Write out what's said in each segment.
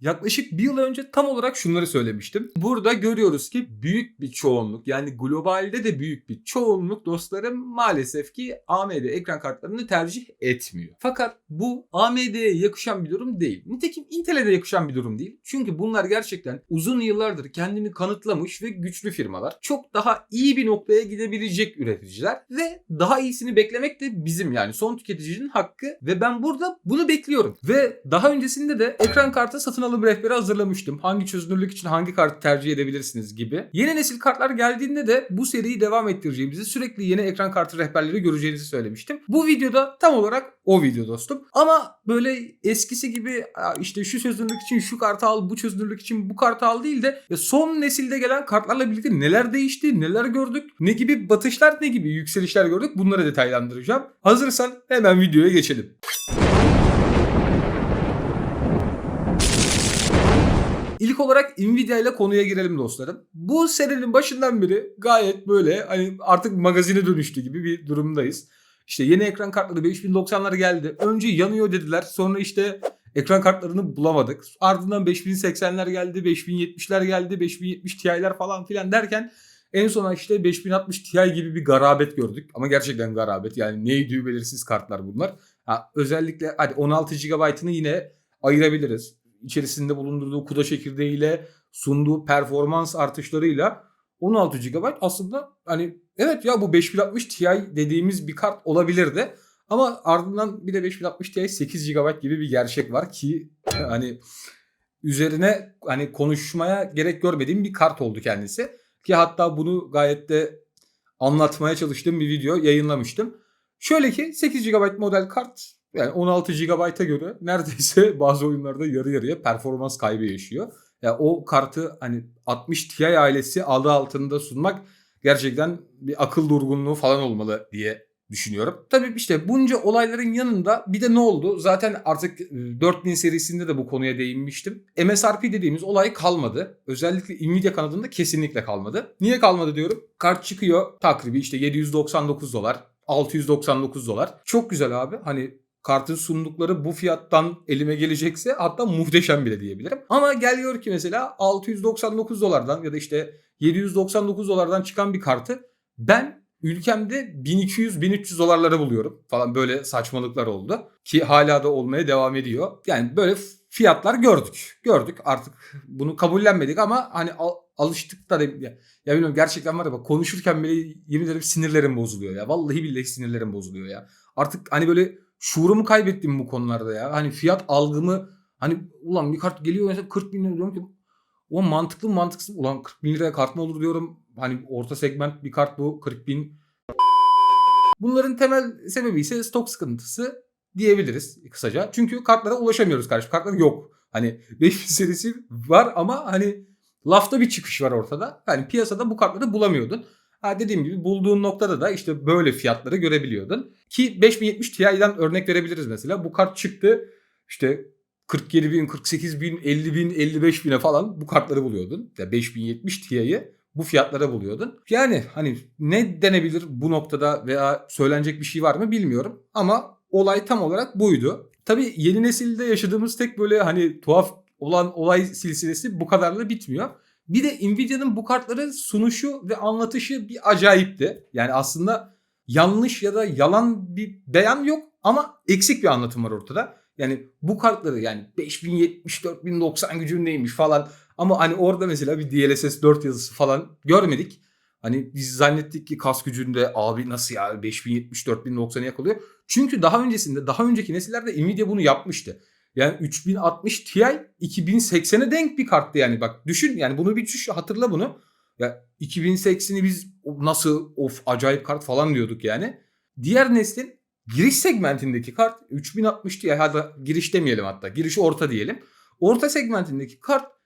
Yaklaşık bir yıl önce tam olarak şunları söylemiştim. Burada görüyoruz ki büyük bir çoğunluk yani globalde de büyük bir çoğunluk dostlarım maalesef ki AMD ekran kartlarını tercih etmiyor. Fakat bu AMD'ye yakışan bir durum değil. Nitekim Intel'e de yakışan bir durum değil. Çünkü bunlar gerçekten uzun yıllardır kendini kanıtlamış ve güçlü firmalar. Çok daha iyi bir noktaya gidebilecek üreticiler ve daha iyisini beklemek de bizim yani son tüketicinin hakkı ve ben burada bunu bekliyorum. Ve daha öncesinde de ekran kartı satın alım rehberi hazırlamıştım. Hangi çözünürlük için hangi kartı tercih edebilirsiniz gibi. Yeni nesil kartlar geldiğinde de bu seriyi devam ettireceğimizi sürekli yeni ekran kartı rehberleri göreceğinizi söylemiştim. Bu videoda tam olarak o video dostum. Ama böyle eskisi gibi "Aa, işte şu çözünürlük için şu kartı al, bu çözünürlük için bu kartı al değil de son nesilde gelen kartlarla birlikte neler değişti, neler gördük, ne gibi batışlar, ne gibi yükselişler gördük bunları detaylandıracağım. Hazırsan hemen videoya geçelim. İlk olarak Nvidia ile konuya girelim dostlarım. Bu serinin başından beri gayet böyle hani artık magazine dönüştü gibi bir durumdayız. İşte yeni ekran kartları 5090'lar geldi. Önce yanıyor dediler. Sonra işte ekran kartlarını bulamadık. Ardından 5080'ler geldi, 5070'ler geldi, 5070 Ti'ler falan filan derken en sona işte 5060 Ti gibi bir garabet gördük. Ama gerçekten garabet. Yani neydi belirsiz kartlar bunlar. Ha, özellikle hadi 16 GB'ını yine ayırabiliriz. İçerisinde bulundurduğu kuda çekirdeğiyle sunduğu performans artışlarıyla 16 GB aslında hani evet ya bu 5060 Ti dediğimiz bir kart olabilirdi. Ama ardından bir de 5060 Ti 8 GB gibi bir gerçek var ki hani üzerine hani konuşmaya gerek görmediğim bir kart oldu kendisi. Ki hatta bunu gayet de anlatmaya çalıştığım bir video yayınlamıştım. Şöyle ki 8 GB model kart yani 16 GB'a göre neredeyse bazı oyunlarda yarı yarıya performans kaybı yaşıyor. Ya o kartı hani 60 Ti ailesi adı altında sunmak gerçekten bir akıl durgunluğu falan olmalı diye düşünüyorum. Tabii işte bunca olayların yanında bir de ne oldu? Zaten artık e, 4000 serisinde de bu konuya değinmiştim. MSRP dediğimiz olay kalmadı. Özellikle Nvidia kanadında kesinlikle kalmadı. Niye kalmadı diyorum? Kart çıkıyor takribi işte 799 dolar, 699 dolar. Çok güzel abi. Hani kartın sundukları bu fiyattan elime gelecekse hatta muhteşem bile diyebilirim. Ama geliyor ki mesela 699 dolardan ya da işte 799 dolardan çıkan bir kartı ben ülkemde 1200-1300 dolarlara buluyorum falan böyle saçmalıklar oldu. Ki hala da olmaya devam ediyor. Yani böyle fiyatlar gördük. Gördük artık bunu kabullenmedik ama hani al- alıştık da de- ya, ya bilmiyorum gerçekten var ya bak konuşurken bile yemin ederim sinirlerim bozuluyor ya. Vallahi billahi sinirlerim bozuluyor ya. Artık hani böyle şuurumu kaybettim bu konularda ya. Hani fiyat algımı hani ulan bir kart geliyor mesela 40 bin lira diyorum ki o mantıklı mı mantıksız mı? Ulan 40 bin liraya kart mı olur diyorum. Hani orta segment bir kart bu 40 bin. Bunların temel sebebi ise stok sıkıntısı diyebiliriz kısaca. Çünkü kartlara ulaşamıyoruz karşı. Kartlar yok. Hani 5000 serisi var ama hani lafta bir çıkış var ortada. Yani piyasada bu kartları bulamıyordun. Ha dediğim gibi bulduğun noktada da işte böyle fiyatları görebiliyordun. Ki 5070 Ti'den örnek verebiliriz mesela. Bu kart çıktı işte 47 bin, 48 bin, 50 bin, 55 bine falan bu kartları buluyordun. Ya 5070 Ti'yi bu fiyatlara buluyordun. Yani hani ne denebilir bu noktada veya söylenecek bir şey var mı bilmiyorum. Ama olay tam olarak buydu. Tabii yeni nesilde yaşadığımız tek böyle hani tuhaf olan olay silsilesi bu kadarla bitmiyor. Bir de Nvidia'nın bu kartları sunuşu ve anlatışı bir acayipti. Yani aslında yanlış ya da yalan bir beyan yok ama eksik bir anlatım var ortada. Yani bu kartları yani 5070 4090 gücündeymiş falan ama hani orada mesela bir DLSS 4 yazısı falan görmedik. Hani biz zannettik ki kas gücünde abi nasıl ya 5070 4090'ı yakalıyor. Çünkü daha öncesinde daha önceki nesillerde Nvidia bunu yapmıştı. Yani 3060 Ti 2080'e denk bir karttı yani bak düşün yani bunu bir düşün hatırla bunu. Ya 2080'i biz nasıl of acayip kart falan diyorduk yani. Diğer neslin giriş segmentindeki kart 3060 Ti hadi giriş demeyelim hatta giriş orta diyelim. Orta segmentindeki kart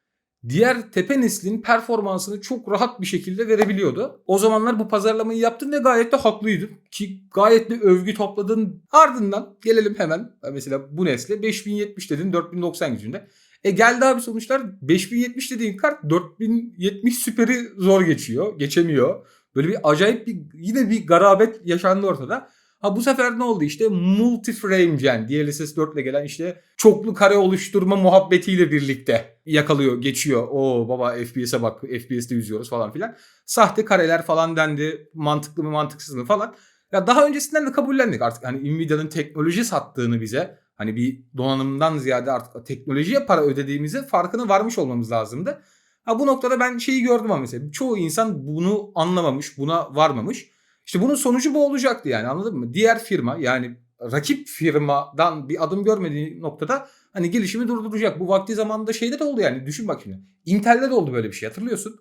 diğer tepe neslin performansını çok rahat bir şekilde verebiliyordu. O zamanlar bu pazarlamayı yaptın ve gayet de haklıydın. Ki gayet de övgü topladın. Ardından gelelim hemen mesela bu nesle 5070 dedin 4090 gücünde. E geldi abi sonuçlar 5070 dediğin kart 4070 süperi zor geçiyor. Geçemiyor. Böyle bir acayip bir yine bir garabet yaşandı ortada. Ha bu sefer ne oldu işte multi-frame gen DLSS 4 ile gelen işte çoklu kare oluşturma muhabbetiyle birlikte yakalıyor, geçiyor. O baba FPS'e bak, FPS'te yüzüyoruz falan filan. Sahte kareler falan dendi. Mantıklı mı mantıksız mı falan. Ya daha öncesinden de kabullendik artık hani Nvidia'nın teknoloji sattığını bize hani bir donanımdan ziyade artık teknolojiye para ödediğimizi farkına varmış olmamız lazımdı. Ha bu noktada ben şeyi gördüm ama mesela çoğu insan bunu anlamamış, buna varmamış. İşte bunun sonucu bu olacaktı yani anladın mı? Diğer firma yani rakip firmadan bir adım görmediği noktada hani gelişimi durduracak. Bu vakti zamanında şeyde de oldu yani düşün bak şimdi. Intel'de de oldu böyle bir şey hatırlıyorsun.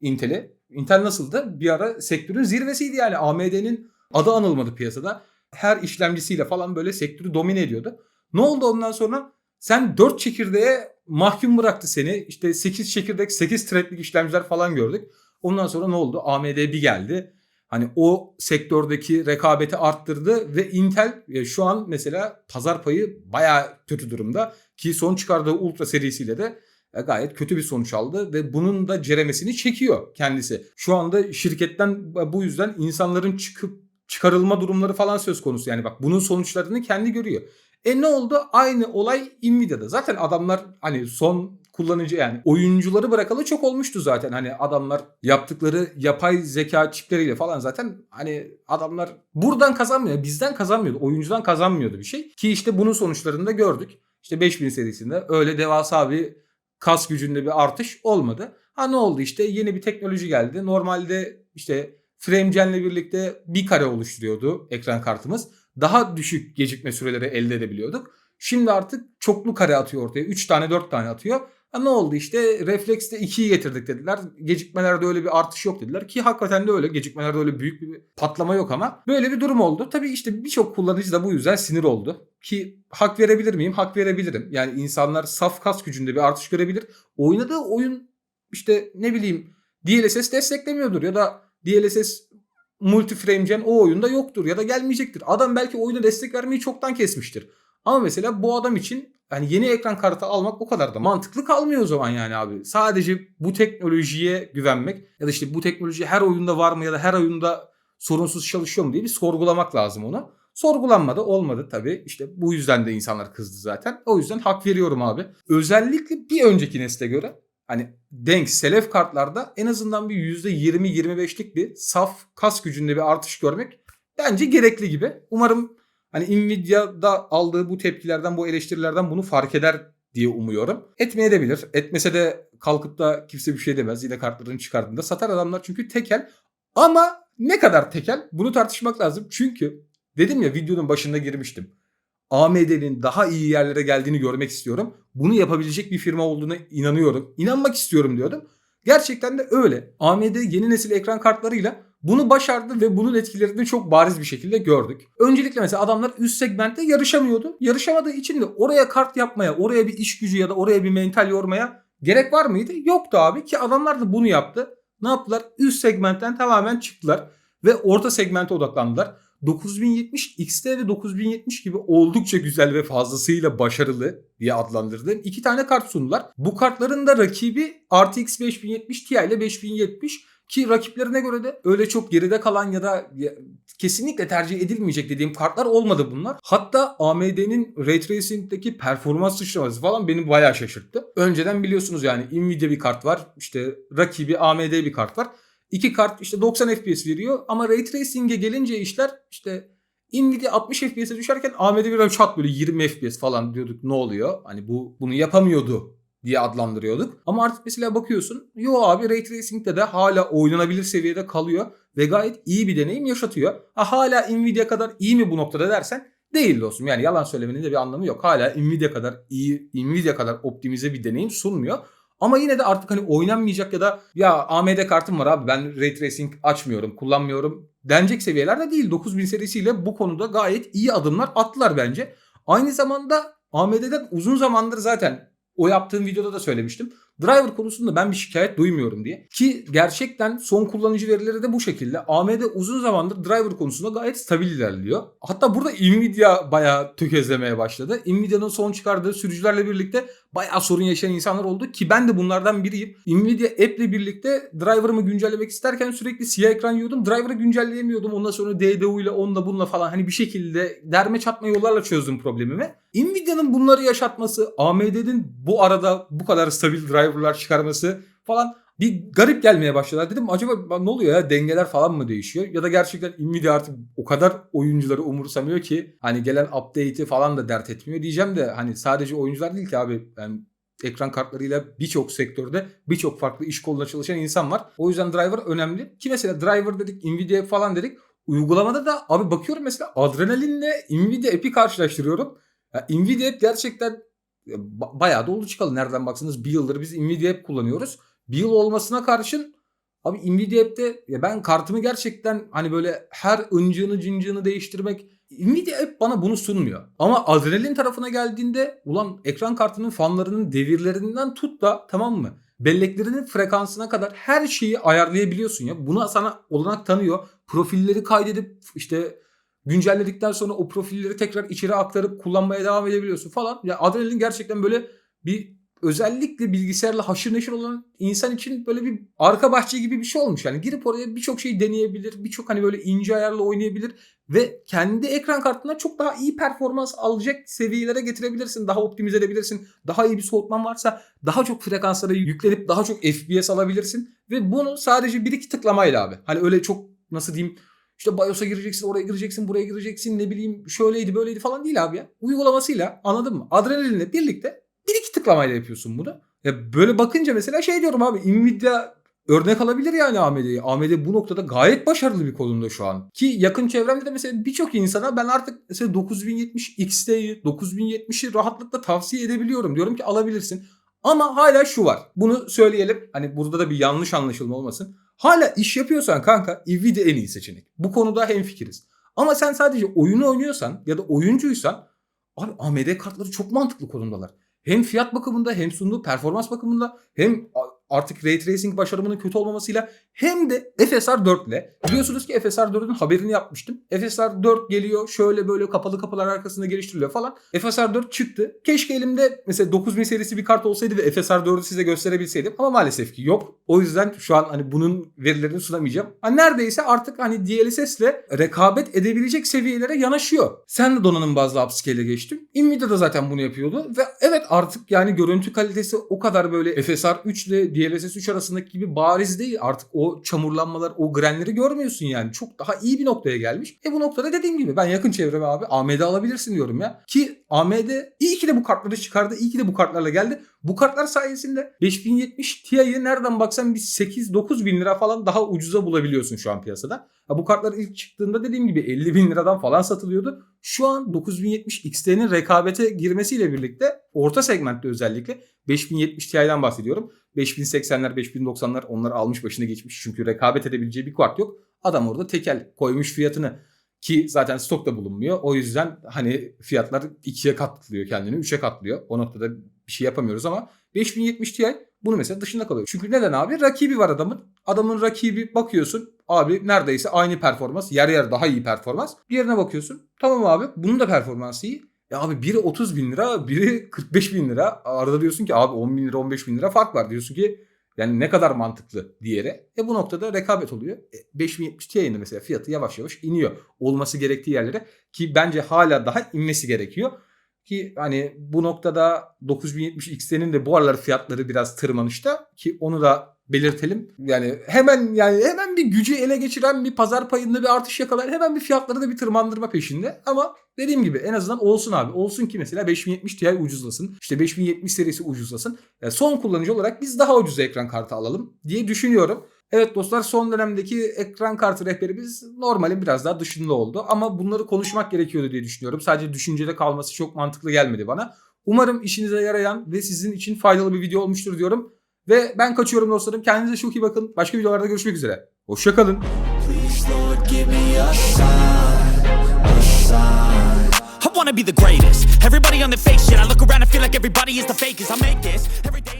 Intel'i. Intel nasıldı? Bir ara sektörün zirvesiydi yani AMD'nin adı anılmadı piyasada. Her işlemcisiyle falan böyle sektörü domine ediyordu. Ne oldu ondan sonra? Sen 4 çekirdeğe mahkum bıraktı seni. İşte 8 çekirdek, 8 threadlik işlemciler falan gördük. Ondan sonra ne oldu? AMD bir geldi. Hani o sektördeki rekabeti arttırdı ve Intel e, şu an mesela pazar payı baya kötü durumda. Ki son çıkardığı Ultra serisiyle de e, gayet kötü bir sonuç aldı ve bunun da ceremesini çekiyor kendisi. Şu anda şirketten bu yüzden insanların çıkıp çıkarılma durumları falan söz konusu. Yani bak bunun sonuçlarını kendi görüyor. E ne oldu? Aynı olay Nvidia'da. Zaten adamlar hani son kullanıcı yani oyuncuları bırakalı çok olmuştu zaten. Hani adamlar yaptıkları yapay zeka çipleriyle falan zaten hani adamlar buradan kazanmıyor. Bizden kazanmıyordu. Oyuncudan kazanmıyordu bir şey. Ki işte bunun sonuçlarını da gördük. İşte 5000 serisinde öyle devasa bir kas gücünde bir artış olmadı. Ha ne oldu işte yeni bir teknoloji geldi. Normalde işte FrameGen'le birlikte bir kare oluşturuyordu ekran kartımız. Daha düşük gecikme süreleri elde edebiliyorduk. Şimdi artık çoklu kare atıyor ortaya. 3 tane 4 tane atıyor. Ha ne oldu işte reflekste 2'yi getirdik dediler. Gecikmelerde öyle bir artış yok dediler. Ki hakikaten de öyle. Gecikmelerde öyle büyük bir patlama yok ama. Böyle bir durum oldu. Tabii işte birçok kullanıcı da bu yüzden sinir oldu. Ki hak verebilir miyim? Hak verebilirim. Yani insanlar saf kas gücünde bir artış görebilir. Oynadığı oyun işte ne bileyim DLSS desteklemiyordur ya da DLSS multiframe gen o oyunda yoktur ya da gelmeyecektir. Adam belki oyuna destek vermeyi çoktan kesmiştir. Ama mesela bu adam için yani yeni ekran kartı almak o kadar da mantıklı kalmıyor o zaman yani abi. Sadece bu teknolojiye güvenmek ya da işte bu teknoloji her oyunda var mı ya da her oyunda sorunsuz çalışıyor mu diye bir sorgulamak lazım onu. Sorgulanmadı olmadı tabii. İşte bu yüzden de insanlar kızdı zaten. O yüzden hak veriyorum abi. Özellikle bir önceki nesle göre hani denk selef kartlarda en azından bir %20-25'lik bir saf kas gücünde bir artış görmek bence gerekli gibi. Umarım hani Nvidia'da aldığı bu tepkilerden bu eleştirilerden bunu fark eder diye umuyorum. Etmeye de bilir. Etmese de kalkıp da kimse bir şey demez. Yine kartlarını çıkardığında satar adamlar çünkü tekel. Ama ne kadar tekel bunu tartışmak lazım. Çünkü dedim ya videonun başında girmiştim. AMD'nin daha iyi yerlere geldiğini görmek istiyorum. Bunu yapabilecek bir firma olduğuna inanıyorum. İnanmak istiyorum diyordum. Gerçekten de öyle. AMD yeni nesil ekran kartlarıyla bunu başardı ve bunun etkilerini çok bariz bir şekilde gördük. Öncelikle mesela adamlar üst segmentte yarışamıyordu. Yarışamadığı için de oraya kart yapmaya, oraya bir iş gücü ya da oraya bir mental yormaya gerek var mıydı? Yoktu abi ki adamlar da bunu yaptı. Ne yaptılar? Üst segmentten tamamen çıktılar ve orta segmente odaklandılar. 9070 XT ve 9070 gibi oldukça güzel ve fazlasıyla başarılı diye adlandırdığım iki tane kart sundular. Bu kartların da rakibi RTX 5070 Ti ile 5070 ki rakiplerine göre de öyle çok geride kalan ya da kesinlikle tercih edilmeyecek dediğim kartlar olmadı bunlar. Hatta AMD'nin Ray Tracing'deki performans sıçraması falan beni bayağı şaşırttı. Önceden biliyorsunuz yani Nvidia bir kart var. işte rakibi AMD bir kart var. İki kart işte 90 FPS veriyor ama Ray Tracing'e gelince işler işte Nvidia 60 FPS'e düşerken AMD bir çat böyle 20 FPS falan diyorduk ne oluyor? Hani bu bunu yapamıyordu diye adlandırıyorduk. Ama artık mesela bakıyorsun yo abi Ray Tracing'de de hala oynanabilir seviyede kalıyor ve gayet iyi bir deneyim yaşatıyor. Ha, hala Nvidia kadar iyi mi bu noktada dersen değil dostum. Yani yalan söylemenin de bir anlamı yok. Hala Nvidia kadar iyi, Nvidia kadar optimize bir deneyim sunmuyor. Ama yine de artık hani oynanmayacak ya da ya AMD kartım var abi ben Ray Tracing açmıyorum, kullanmıyorum denecek seviyelerde değil. 9000 serisiyle bu konuda gayet iyi adımlar attılar bence. Aynı zamanda AMD'den uzun zamandır zaten o yaptığım videoda da söylemiştim. Driver konusunda ben bir şikayet duymuyorum diye. Ki gerçekten son kullanıcı verileri de bu şekilde. AMD uzun zamandır driver konusunda gayet stabil ilerliyor. Hatta burada Nvidia bayağı tökezlemeye başladı. Nvidia'nın son çıkardığı sürücülerle birlikte bayağı sorun yaşayan insanlar oldu ki ben de bunlardan biriyim. Nvidia app'le birlikte driver'ımı güncellemek isterken sürekli siyah ekran yiyordum. Driver'ı güncelleyemiyordum. Ondan sonra DDU ile onunla bununla falan hani bir şekilde derme çatma yollarla çözdüm problemimi. Nvidia'nın bunları yaşatması, AMD'nin bu arada bu kadar stabil driver'lar çıkarması falan bir garip gelmeye başladı. Dedim acaba ne oluyor ya dengeler falan mı değişiyor? Ya da gerçekten Nvidia artık o kadar oyuncuları umursamıyor ki hani gelen update'i falan da dert etmiyor diyeceğim de hani sadece oyuncular değil ki abi yani ekran kartlarıyla birçok sektörde birçok farklı iş koluna çalışan insan var. O yüzden driver önemli. Ki mesela driver dedik, Nvidia falan dedik. Uygulamada da abi bakıyorum mesela Adrenalin'le Nvidia app'i karşılaştırıyorum. Ya Nvidia app gerçekten ba- bayağı da oldu çıkalı. Nereden baksanız bir yıldır biz Nvidia app kullanıyoruz. Bir yıl olmasına karşın abi Nvidia app'te ya ben kartımı gerçekten hani böyle her ıncığını cıncığını değiştirmek Nvidia app bana bunu sunmuyor. Ama Adrenalin tarafına geldiğinde ulan ekran kartının fanlarının devirlerinden tut da tamam mı? Belleklerinin frekansına kadar her şeyi ayarlayabiliyorsun ya. Buna sana olanak tanıyor. Profilleri kaydedip işte güncelledikten sonra o profilleri tekrar içeri aktarıp kullanmaya devam edebiliyorsun falan. Ya Adrenalin gerçekten böyle bir özellikle bilgisayarla haşır neşir olan insan için böyle bir arka bahçe gibi bir şey olmuş. Yani girip oraya birçok şey deneyebilir. Birçok hani böyle ince ayarla oynayabilir ve kendi ekran kartına çok daha iyi performans alacak seviyelere getirebilirsin. Daha optimize edebilirsin. Daha iyi bir soğutman varsa daha çok frekanslara yüklenip daha çok FPS alabilirsin ve bunu sadece bir iki tıklamayla abi. Hani öyle çok nasıl diyeyim işte BIOS'a gireceksin, oraya gireceksin, buraya gireceksin, ne bileyim şöyleydi böyleydi falan değil abi ya. Uygulamasıyla anladın mı? Adrenalinle birlikte bir iki tıklamayla yapıyorsun bunu. Ya böyle bakınca mesela şey diyorum abi Nvidia örnek alabilir yani AMD'yi. AMD bu noktada gayet başarılı bir konumda şu an. Ki yakın çevremde de mesela birçok insana ben artık mesela 9070 XT'yi, 9070'i rahatlıkla tavsiye edebiliyorum. Diyorum ki alabilirsin. Ama hala şu var. Bunu söyleyelim. Hani burada da bir yanlış anlaşılma olmasın. Hala iş yapıyorsan kanka Nvidia en iyi seçenek. Bu konuda hemfikiriz. Ama sen sadece oyunu oynuyorsan ya da oyuncuysan abi AMD kartları çok mantıklı konumdalar. Hem fiyat bakımında hem sunduğu performans bakımında hem artık Ray Tracing başarımının kötü olmamasıyla hem de FSR 4 ile biliyorsunuz ki FSR 4'ün haberini yapmıştım. FSR 4 geliyor şöyle böyle kapalı kapılar arkasında geliştiriliyor falan. FSR 4 çıktı. Keşke elimde mesela 9000 serisi bir kart olsaydı ve FSR 4'ü size gösterebilseydim ama maalesef ki yok. O yüzden şu an hani bunun verilerini sunamayacağım. Hani neredeyse artık hani DLSS ile rekabet edebilecek seviyelere yanaşıyor. Sen de donanım bazlı upscale'e geçtin. Nvidia da zaten bunu yapıyordu ve evet artık yani görüntü kalitesi o kadar böyle FSR 3 ile DLSS 3 arasındaki gibi bariz değil. Artık o çamurlanmalar, o grenleri görmüyorsun yani. Çok daha iyi bir noktaya gelmiş. E bu noktada dediğim gibi ben yakın çevreme abi AMD alabilirsin diyorum ya. Ki AMD iyi ki de bu kartları çıkardı. iyi ki de bu kartlarla geldi. Bu kartlar sayesinde 5070 Ti'yi nereden baksan bir 8-9 bin lira falan daha ucuza bulabiliyorsun şu an piyasada. Ha, bu kartlar ilk çıktığında dediğim gibi 50 bin liradan falan satılıyordu. Şu an 9070 XT'nin rekabete girmesiyle birlikte orta segmentte özellikle 5070 Ti'den bahsediyorum. 5080'ler 5090'lar onlar almış başına geçmiş. Çünkü rekabet edebileceği bir kart yok. Adam orada tekel koymuş fiyatını. Ki zaten stokta bulunmuyor. O yüzden hani fiyatlar ikiye katlıyor kendini. Üçe katlıyor. O noktada bir şey yapamıyoruz ama 5070 Ti bunu mesela dışında kalıyor. Çünkü neden abi? Rakibi var adamın. Adamın rakibi bakıyorsun. Abi neredeyse aynı performans. Yer yer daha iyi performans. Bir yerine bakıyorsun. Tamam abi bunun da performansı iyi. Ya abi biri 30 bin lira, biri 45 bin lira. Arada diyorsun ki abi 10 bin lira, 15 bin lira fark var. Diyorsun ki yani ne kadar mantıklı diyere. E bu noktada rekabet oluyor. E 5070 Ti'nin mesela fiyatı yavaş yavaş iniyor. Olması gerektiği yerlere ki bence hala daha inmesi gerekiyor. Ki hani bu noktada 9070 XT'nin de bu aralar fiyatları biraz tırmanışta ki onu da belirtelim. Yani hemen yani hemen bir gücü ele geçiren bir pazar payında bir artış yakalar. Hemen bir fiyatları da bir tırmandırma peşinde. Ama dediğim gibi en azından olsun abi. Olsun ki mesela 5070 Ti ucuzlasın. İşte 5070 serisi ucuzlasın. Yani son kullanıcı olarak biz daha ucuz ekran kartı alalım diye düşünüyorum. Evet dostlar son dönemdeki ekran kartı rehberimiz normalin biraz daha dışında oldu. Ama bunları konuşmak gerekiyordu diye düşünüyorum. Sadece düşüncede kalması çok mantıklı gelmedi bana. Umarım işinize yarayan ve sizin için faydalı bir video olmuştur diyorum. Ve ben kaçıyorum dostlarım. Kendinize çok iyi bakın. Başka videolarda görüşmek üzere. Hoşçakalın. I wanna be the greatest. Everybody on the fake shit. I look around and feel like everybody is the fakest. I make this. Every